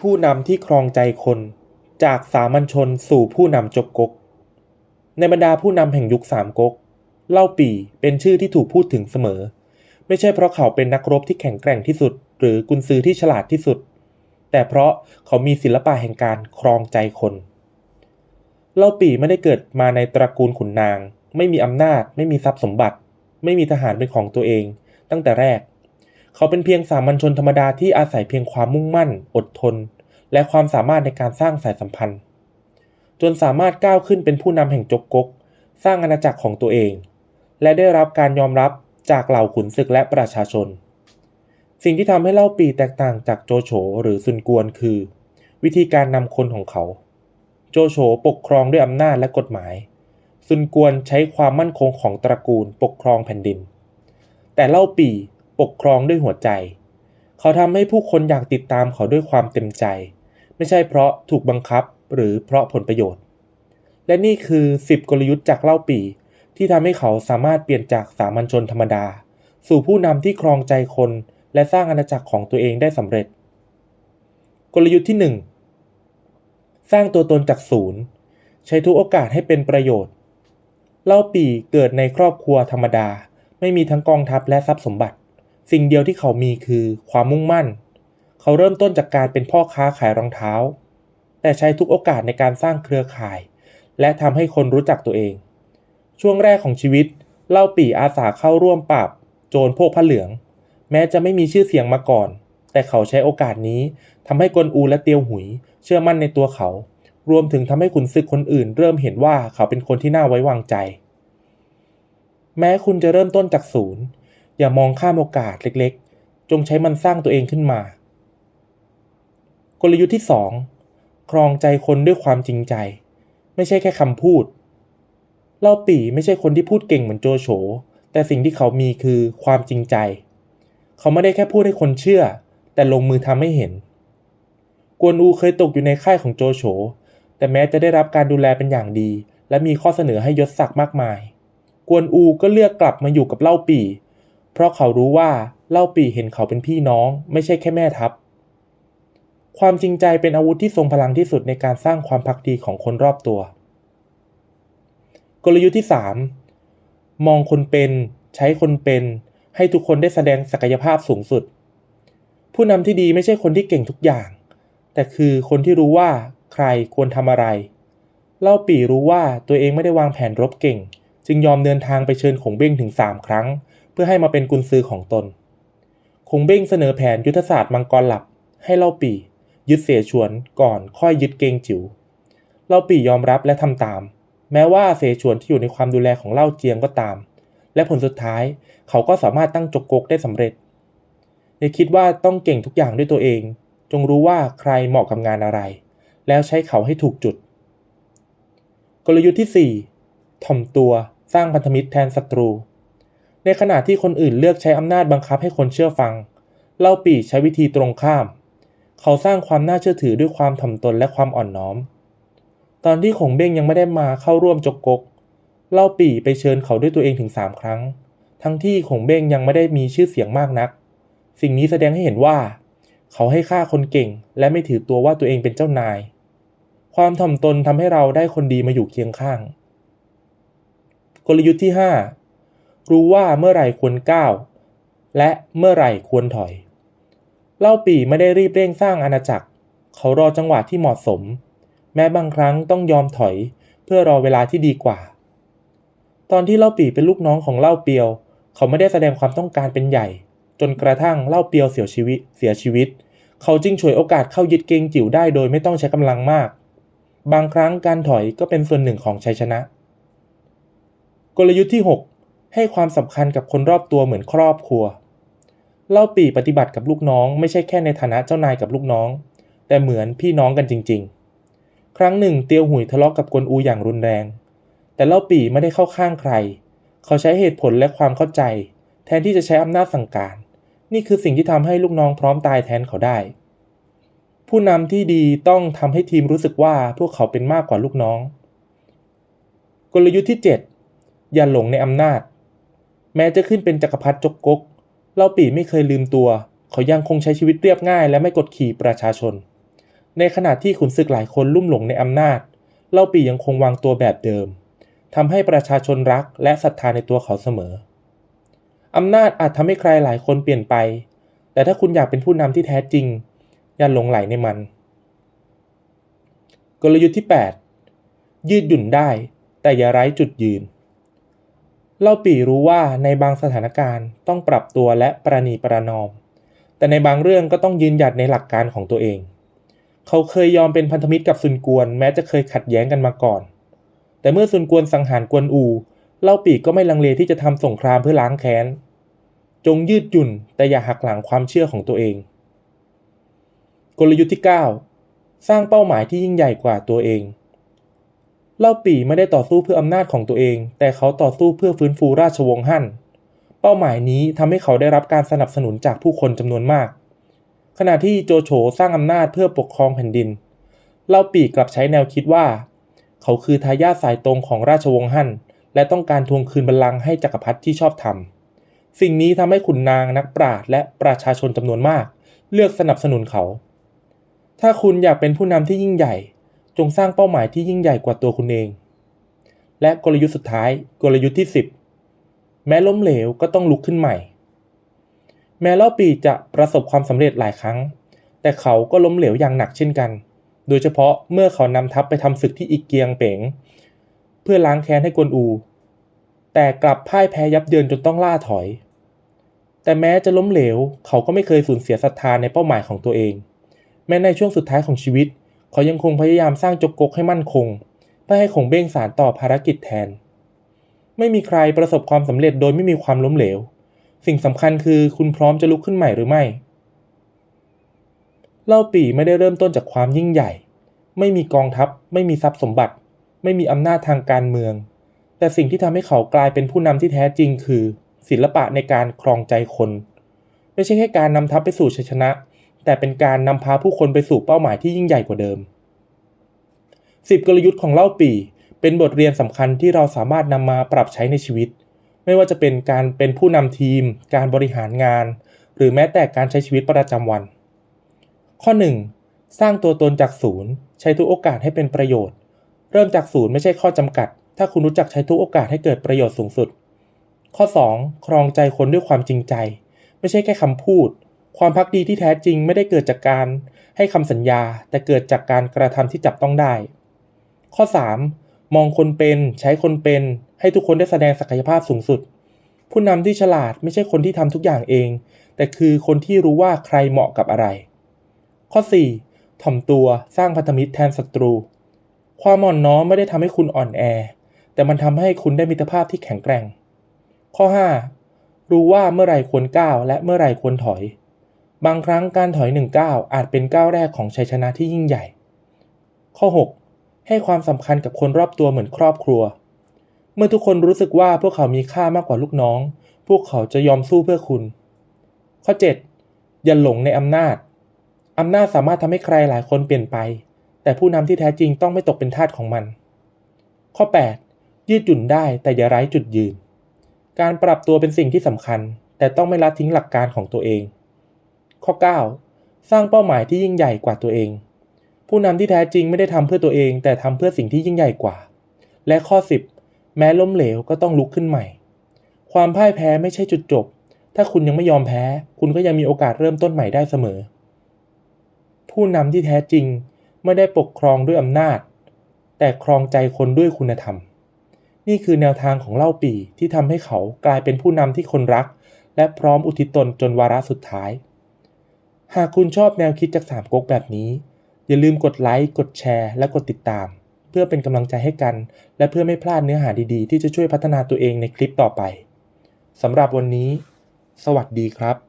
ผู้นำที่ครองใจคน จากสามัญชนสู่ผู้นำจบกก ในบรรดาผู้นำแห่งยุคสามก๊ก เล่าปี่เป็นชื่อที่ถูกพูดถึงเสมอ ไม่ใช่เพราะเขาเป็นนักรบที่แข็งแกร่งที่สุด หรือกุนซือที่ฉลาดที่สุด แต่เพราะเขามีศิลปะแห่งการครองใจคน เล่าปี่ไม่ได้เกิดมาในตระกูลขุนนาง ไม่มีอำนาจ ไม่มีทรัพย์สมบัติ ไม่มีทหารเป็นของตัวเอง ตั้งแต่แรก เขาเป็นเพียงสามัญชนธรรมดาที่อาศัยเพียงความมุ่งมั่น อดทน และความสามารถในการสร้างสายสัมพันธ์ จนสามารถก้าวขึ้นเป็นผู้นำแห่งจกกก สร้างอาณาจักรของตัวเอง และได้รับการยอมรับจากเหล่าขุนศึกและประชาชน สิ่งที่ทำให้เล่าปีแตกต่างจากโจโฉหรือซุนกวนคือ วิธีการนำคนของเขา โจโฉปกครองด้วยอำนาจและกฎหมาย ซุนกวนใช้ความมั่นคงของตระกูลปกครองแผ่นดิน แต่เล่าปี ปกครองด้วยหัวใจ เขาทำให้ผู้คนอยากติดตามเขาด้วยความเต็มใจ ไม่ใช่เพราะถูกบังคับหรือเพราะผลประโยชน์ และนี่คือ 10 กลยุทธ์จากเล่าปีที่ทำให้เขาสามารถเปลี่ยนจากสามัญชนธรรมดา สู่ผู้นำที่ครองใจคน และสร้างอาณาจักรของตัวเองได้สำเร็จ กลยุทธ์ที่ 1 สร้างตัวตนจากศูนย์ ใช้ทุกโอกาสให้เป็นประโยชน์ เล่าปีเกิดในครอบครัวธรรมดา ไม่มีทั้งกองทัพและทรัพย์สมบัติ สิ่งเดียวที่เขามีคือความมุ่งมั่น เขาเริ่มต้นจากการเป็นพ่อค้าขายรองเท้า แต่ใช้ทุกโอกาสในการสร้างเครือข่าย และทำให้คนรู้จักตัวเอง ช่วงแรกของชีวิต เล่าปี่อาสาเข้าร่วมปราบโจรพวกผ้าเหลือง แม้จะไม่มีชื่อเสียงมาก่อน แต่เขาใช้โอกาสนี้ทำให้กนอูและเตียวหุย เชื่อมั่นในตัวเขา รวมถึงทำให้ขุนศึกคนอื่น เริ่มเห็นว่าเขาเป็นคนที่น่าไว้วางใจ แม้คุณจะเริ่มต้นจากศูนย์ อย่ามองข้ามโอกาสเล็กๆ จงใช้มันสร้างตัวเองขึ้นมา กลยุทธ์ที่ 2 ครองใจคนด้วยความจริงใจ ไม่ใช่แค่คำพูด เล่าปี่ไม่ใช่คนที่พูดเก่งเหมือนโจโฉ แต่สิ่งที่เขามีคือความจริงใจ เขาไม่ได้แค่พูดให้คนเชื่อ แต่ลงมือทำให้เห็น กวนอูเคยตกอยู่ในค่ายของโจโฉ แต่แม้จะได้รับการดูแลเป็นอย่างดี และมีข้อเสนอให้ยศศักดิ์มากมาย กวนอูก็เลือกกลับมาอยู่กับเล่าปี่ เพราะเขารู้ว่าเล่าปีเห็นเขาเป็นพี่น้อง ไม่ใช่แค่แม่ทัพ ความจริงใจเป็นอาวุธที่ทรงพลังที่สุดในการสร้างความพักดีของคนรอบตัว กลยุทธ์ที่ 3 มองคนเป็นใช้คนเป็นให้ทุกคนได้แสดงศักยภาพสูงสุด ผู้นำที่ดีไม่ใช่คนที่เก่งทุกอย่าง แต่คือคนที่รู้ว่าใครควรทำอะไร เล่าปี่รู้ว่าตัวเองไม่ได้วางแผนรบเก่ง จึงยอมเดินทางไปเชิญขงเบ้งถึง 3 ครั้ง พื่อให้มาเป็นกุนซือของตน คงเบ้งเสนอแผนยุทธศาสตร์มังกรหลับ ให้เล่าปี่ ยึดเสฉวนก่อนค่อยยึดเกงจิ๋ว เล่าปี่ยอมรับและทำตาม แม้ว่าเสฉวนที่อยู่ในความดูแลของเล่าเจียงก็ตาม และผลสุดท้ายเขาก็สามารถตั้งจกกกได้สำเร็จอย่าคิดว่าต้องเก่งทุกอย่างด้วยตัวเอง จงรู้ว่าใครเหมาะกับงานอะไร แล้วใช้เขาให้ถูกจุด กลยุทธ์ที่ 4 ถ่อมตัวสร้างพันธมิตรแทนศัตรู ในขณะที่คนอื่นเลือกใช้อำนาจบังคับให้คนเชื่อฟัง เล่าปี่ใช้วิธีตรงข้าม เขาสร้างความน่าเชื่อถือด้วยความถ่อมตนและความอ่อนน้อม ตอนที่ขงเบ้งยังไม่ได้มาเข้าร่วมจกกก เล่าปี่ไปเชิญเขาด้วยตัวเองถึงสามครั้ง ทั้งที่ขงเบ้งยังไม่ได้มีชื่อเสียงมากนัก สิ่งนี้แสดงให้เห็นว่า เขาให้ค่าคนเก่ง และไม่ถือตัวว่าตัวเองเป็นเจ้านาย ความถ่อมตนทำให้เราได้คนดีมาอยู่เคียงข้าง กลยุทธ์ที่5 รู้ว่าเมื่อไหร่ควรก้าว และเมื่อไหร่ควรถอย เล่าปีไม่ได้รีบเร่งสร้างอาณาจักร เขารอจังหวะที่เหมาะสม แม้บางครั้งต้องยอมถอย เพื่อรอเวลาที่ดีกว่า ตอนที่เล่าปีเป็นลูกน้องของเล่าเปียว เขาไม่ได้แสดงความต้องการเป็นใหญ่ จนกระทั่งเล่าเปียวเสียชีวิต เสียชีวิต เขาจึงฉวยโอกาสเข้ายึดเกงจิ๋วได้โดยไม่ต้องใช้กำลังมาก บางครั้งการถอยก็เป็นส่วนหนึ่งของชัยชนะ กลยุทธ์ที่ 6 ให้ความสำคัญกับคนรอบตัวเหมือนครอบครัว เล่าปี่ปฏิบัติกับลูกน้อง ไม่ใช่แค่ในฐานะเจ้านายกับลูกน้อง แต่เหมือนพี่น้องกันจริง ๆ ครั้งหนึ่งเตียวหุยทะเลาะกกับกวนอูอย่างรุนแรง แต่เล่าปี่ไม่ได้เข้าข้างใคร เขาใช้เหตุผลและความเข้าใจ แทนที่จะใช้อำนาจสั่งการ นี่คือสิ่งที่ทำให้ลูกน้องพร้อมตายแทนเขาได้ ผู้นำที่ดีต้องทำให้ทีมรู้สึกว่าพวกเขาเป็นมากกว่าลูกน้อง กลยุทธ์ที่ 7 อย่าหลงในอำนาจ แม้จะขึ้นเป็นจักรพรรดิจกกกเล่าปี่ไม่เคยลืมตัว เขายังคงใช้ชีวิตเรียบง่ายและไม่กดขี่ประชาชน ในขณะที่ขุนศึกหลายคนลุ่มหลงในอำนาจ เล่าปียังคงวางตัวแบบเดิมทำให้ประชาชนรักและศรัทธาในตัวเขาเสมออำนาจอาจทำให้ใครหลายคนเปลี่ยนไป แต่ถ้าคุณอยากเป็นผู้นำที่แท้จริง อย่าหลงไหลในมัน กลยุทธ์ที่ 8 ยืดหยุ่นได้ แต่อย่าไร้จุดยืน เล่าปีรู้ว่าในบางสถานการณ์ต้องปรับตัวและประนีประนอม แต่ในบางเรื่องก็ต้องยืนหยัดในหลักการของตัวเอง เขาเคยยอมเป็นพันธมิตรกับซุนกวน แม้จะเคยขัดแย้งกันมาก่อน แต่เมื่อซุนกวนสังหารกวนอู เล่าปีก็ไม่ลังเลที่จะทำสงครามเพื่อล้างแค้น จงยืดหยุ่นแต่อย่าหักหลังความเชื่อของตัวเอง กลยุทธ์ที่ 9 สร้างเป้าหมายที่ยิ่งใหญ่กว่าตัวเอง เล่าปี่ไม่ได้ต่อสู้เพื่ออำนาจของตัวเอง แต่เขาต่อสู้เพื่อฟื้นฟูราชวงศ์ฮั่น เป้าหมายนี้ทำให้เขาได้รับการสนับสนุนจากผู้คนจำนวนมาก ขณะที่โจโฉสร้างอำนาจเพื่อปกครองแผ่นดิน เล่าปี่กลับใช้แนวคิดว่า เขาคือทายาทสายตรงของราชวงศ์ฮั่น และต้องการทวงคืนบัลลังก์ให้จักรพรรดิที่ชอบธรรมสิ่งนี้ทำให้ขุนนางนักปราชญ์และประชาชนจำนวนมาก เลือกสนับสนุนเขา ถ้าคุณอยากเป็นผู้นำที่ยิ่งใหญ่ จงสร้างเป้าหมายที่ยิ่งใหญ่กว่าตัวคุณเอง และกลยุทธ์สุดท้ายกลยุทธ์ที่ 10 แม้ล้มเหลวก็ต้องลุกขึ้นใหม่ แม้เล่าปีจะประสบความสำเร็จหลายครั้ง แต่เขาก็ล้มเหลวอย่างหนักเช่นกัน โดยเฉพาะเมื่อเขานำทัพไปทำศึกที่อีกเกียงเป๋ง เพื่อล้างแค้นให้กวนอู แต่กลับพ่ายแพ้ยับเยินจนต้องล่าถอย แต่แม้จะล้มเหลวเขาก็ไม่เคยสูญเสียศรัทธาในเป้าหมายของตัวเอง แม้ในช่วงสุดท้ายของชีวิต เขายังคงพยายามสร้างจกกกให้มั่นคงเพื่อให้คงเบ้งสารต่อภารกิจแทน ไม่มีใครประสบความสำเร็จโดยไม่มีความล้มเหลว สิ่งสำคัญคือคุณพร้อมจะลุกขึ้นใหม่หรือไม่ เล่าปี่ไม่ได้เริ่มต้นจากความยิ่งใหญ่ ไม่มีกองทัพ ไม่มีทรัพย์สมบัติ ไม่มีอำนาจทางการเมือง แต่สิ่งที่ทำให้เขากลายเป็นผู้นำที่แท้จริงคือ ศิลปะในการครองใจคน ไม่ใช่แค่การนำทัพไปสู่ชัยชนะ แต่เป็นการนำพาผู้คนไปสู่เป้าหมายที่ยิ่งใหญ่กว่าเดิม 10 กลยุทธ์ของเล่าปีเป็นบทเรียนสำคัญที่เราสามารถนำมาปรับใช้ในชีวิต ไม่ว่าจะเป็นการเป็นผู้นำทีม การบริหารงาน หรือแม้แต่การใช้ชีวิตประจำวัน ข้อ 1. สร้างตัวตนจากศูนย์ ใช้ทุกโอกาสให้เป็นประโยชน์ เริ่มจากศูนย์ไม่ใช่ข้อจำกัด ถ้าคุณรู้จักใช้ทุกโอกาสให้เกิดประโยชน์สูงสุด ข้อ 2. ครองใจคนด้วยความจริงใจ ไม่ใช่แค่คำพูด ความพักดีที่แท้จริงไม่ได้เกิดจากการให้คำสัญญา แต่เกิดจากการกระทำที่จับต้องได้ ข้อ 3. มองคนเป็นใช้คนเป็น ให้ทุกคนได้แสดงศักยภาพสูงสุด ผู้นำที่ฉลาดไม่ใช่คนที่ทำทุกอย่างเอง แต่คือคนที่รู้ว่าใครเหมาะกับอะไร ข้อ 4. ถ่อมตัวสร้างพันธมิตรแทนศัตรู ความอ่อนน้อมไม่ได้ทำให้คุณอ่อนแอ แต่มันทำให้คุณได้มิตรภาพที่แข็งแกร่ง ข้อ 5. รู้ว่าเมื่อไรควรก้าวและเมื่อไรควรถอย บางครั้งการถอยหนึ่งก้าวอาจเป็นก้าวแรกของชัยชนะที่ยิ่งใหญ่ ข้อ 6. ให้ความสำคัญกับคนรอบตัวเหมือนครอบครัว เมื่อทุกคนรู้สึกว่าพวกเขามีค่ามากกว่าลูกน้อง พวกเขาจะยอมสู้เพื่อคุณ ข้อ 7. อย่าหลงในอำนาจอำนาจสามารถทำให้ใครหลายคนเปลี่ยนไป แต่ผู้นำที่แท้จริงต้องไม่ตกเป็นทาสของมัน ข้อ 8. ยืดหยุ่นได้แต่อย่าไร้จุดยืน การปรับตัวเป็นสิ่งที่สำคัญ แต่ต้องไม่ละทิ้งหลักการของตัวเอง ข้อ 9. สร้างเป้าหมายที่ยิ่งใหญ่กว่าตัวเอง ผู้นำที่แท้จริงไม่ได้ทำเพื่อตัวเอง แต่ทำเพื่อสิ่งที่ยิ่งใหญ่กว่า และข้อ 10 แม้ล้มเหลวก็ต้องลุกขึ้นใหม่ ความพ่ายแพ้ไม่ใช่จุดจบ ถ้าคุณยังไม่ยอมแพ้ คุณก็ยังมีโอกาสเริ่มต้นใหม่ได้เสมอ ผู้นำที่แท้จริงไม่ได้ปกครองด้วยอำนาจ แต่ครองใจคนด้วยคุณธรรม นี่คือแนวทางของเล่าปีที่ทำให้เขากลายเป็นผู้นำที่คนรัก และพร้อมอุทิศตนจนวาระสุดท้าย หากคุณชอบแนวคิดจากสามก๊กแบบนี้ อย่าลืมกดไลค์ กดแชร์ และกดติดตาม เพื่อเป็นกำลังใจให้กัน และเพื่อไม่พลาดเนื้อหาดีๆ ที่จะช่วยพัฒนาตัวเองในคลิปต่อไปสำหรับวันนี้ สวัสดีครับ